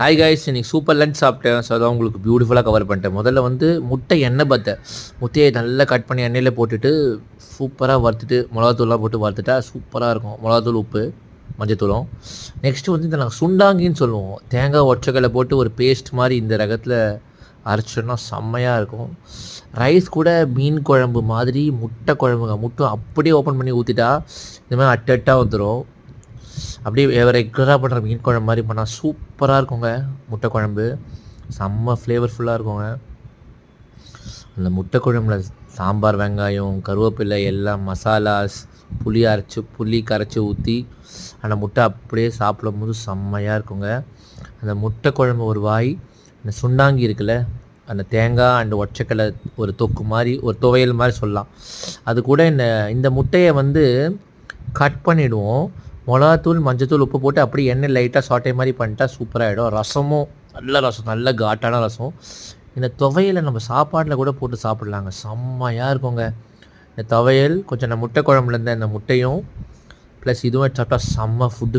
Hi guys இன்றைக்கி super lunch சாப்பிட்டேன். So அதான் உங்களுக்கு பியூட்டிஃபுல்லாக கவர் பண்ணிட்டேன். முதல்ல வந்து முட்டை எண்ணெய் பத்தை. முட்டையை நல்லா கட் பண்ணி எண்ணெயில் போட்டுட்டு சூப்பராக வறுத்துட்டு மிளகாத்தூள்லாம் போட்டு வறுத்துட்டா சூப்பராக இருக்கும். மிளகாத்தூள் உப்பு மஞ்சத்தூளும். நெக்ஸ்ட்டு வந்து இந்த நாங்கள் சுண்டாங்கின்னு சொல்லுவோம். தேங்காய் ஒற்றைக்கல்லை போட்டு ஒரு பேஸ்ட் மாதிரி இந்த ரகத்தில் அரைச்சோன்னா செம்மையாக இருக்கும். ரைஸ் கூட மீன் குழம்பு மாதிரி முட்டை குழம்புங்க. முட்டை அப்படியே ஓப்பன் பண்ணி ஊற்றிட்டா இந்த மாதிரி அட்டட்டாக வந்துடும் அப்படியே ரெகுலராக பண்ணுற மீன் குழம்பு மாதிரி பண்ணால் சூப்பராக இருக்குங்க. முட்டை குழம்பு. செம்ம ஃப்ளேவர்ஃபுல்லாக இருக்குங்க. அந்த முட்டை குழம்புல சாம்பார் வெங்காயம் கருவேப்பிலை எல்லாம் மசாலாஸ் புளி அரைச்சி புளி கரைச்சி ஊற்றி அந்த முட்டை அப்படியே சாப்பிடும் போது செம்மையாக இருக்குங்க. அந்த முட்டை குழம்பு ஒரு வாய் அந்த சுண்டாங்கி இருக்குல்ல அந்த தேங்காய் அண்ட் ஒற்றைக்கடலை ஒரு தொக்கு மாதிரி ஒரு துவையல் மாதிரி சொல்லலாம். அது கூட இந்த இந்த முட்டையை வந்து கட் பண்ணிவிடுவோம் மிளகாத்தூள் மஞ்சத்தூள் உப்பு போட்டு அப்படியே எண்ணெய் லைட்டாக சாட்டை மாதிரி பண்ணிட்டா சூப்பராகிடும் ரசமும் நல்ல ரசம் நல்ல காட்டான ரசம். இந்த துவையலை நம்ம சாப்பாட்டில் கூட போட்டு சாப்பிட்லாங்க. செம்மையாக இருக்குங்க. இந்த துவையல் கொஞ்சம் இந்த முட்டை குழம்புலேருந்து இந்த முட்டையும் ப்ளஸ் இதுவும் சாப்பிட்டா செம்ம ஃபுட்டுங்க